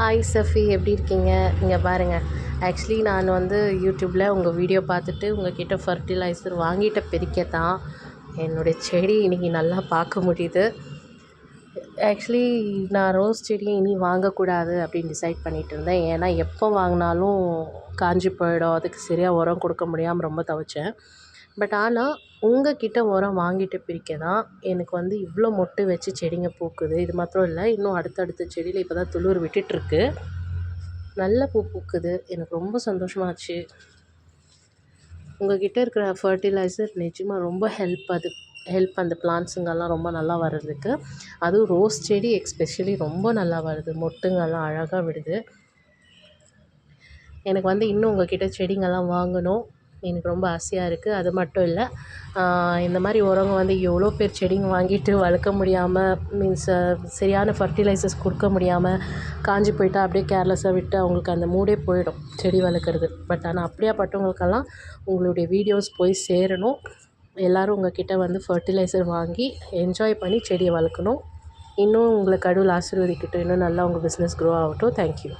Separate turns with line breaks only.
Hi Safi எப்படி இருக்கீங்க? இங்கே பாருங்கள் ஆக்சுவலி நான் வந்து யூடியூப்பில் உங்கள் வீடியோ பார்த்துட்டு உங்கள்கிட்ட ஃபர்டிலைசர் வாங்கிட்ட பிரிக்க தான் என்னுடைய செடி இன்றைக்கி நல்லா பார்க்க முடியுது. ஆக்சுவலி நான் ரோஸ் செடியை இனி வாங்கக்கூடாது அப்படின்னு டிசைட் பண்ணிகிட்டு இருந்தேன். ஏன்னா எப்போ வாங்கினாலும் காஞ்சி போயிடும். அதுக்கு சரியாக உரம் கொடுக்க முடியாமல் ரொம்ப தவிச்சேன். பட் ஆனால் உங்கக்கிட்ட உரம் வாங்கிட்டு பிரிக்க தான் எனக்கு வந்து இவ்வளோ மொட்டு வச்சு செடிங்க பூக்குது. இது மாத்திரம் இல்லை இன்னும் அடுத்தடுத்த செடியில் இப்போ தான் துளிர் விட்டுட்டுருக்கு. நல்ல பூ பூக்குது. எனக்கு ரொம்ப சந்தோஷமாச்சு. உங்கள்கிட்ட இருக்கிற ஃபர்டிலைசர் நிஜமாக ரொம்ப ஹெல்ப் அது ஹெல்ப் அந்த பிளான்ட்ஸுங்கெல்லாம் ரொம்ப நல்லா வர்றதுக்கு. அதுவும் ரோஸ் செடி எக்ஸ்பெஷலி ரொம்ப நல்லா வருது. மொட்டுங்கெல்லாம் அழகாக விடுது. எனக்கு வந்து இன்னும் உங்கள் கிட்டே செடிங்கெல்லாம் வாங்கணும். எனக்கு ரொம்ப ஆசையாக இருக்குது அது மட்டும் இல்லை இந்த மாதிரி உரங்க வந்து எவ்வளோ பேர் செடிங்க வாங்கிட்டு வளர்க்க முடியாமல் மீன்ஸ் சரியான ஃபர்டிலைசர்ஸ் கொடுக்க முடியாமல் காஞ்சி போயிட்டா அப்படியே கேர்லெஸ்ஸாக விட்டு அவங்களுக்கு அந்த மூடே போயிடும் செடி வளர்க்குறது. பட் ஆனால் அப்படியாப்பட்டவங்களுக்கெல்லாம் உங்களுடைய வீடியோஸ் போய் சேரணும். எல்லோரும் உங்கள்கிட்ட வந்து ஃபர்டிலைசர் வாங்கி என்ஜாய் பண்ணி செடியை வளர்க்கணும். இன்னும் உங்களை கடவுள் ஆசீர்வதிக்கட்டும். இன்னும் நல்லா உங்கள் பிஸ்னஸ் க்ரோ ஆகட்டும். தேங்க்யூ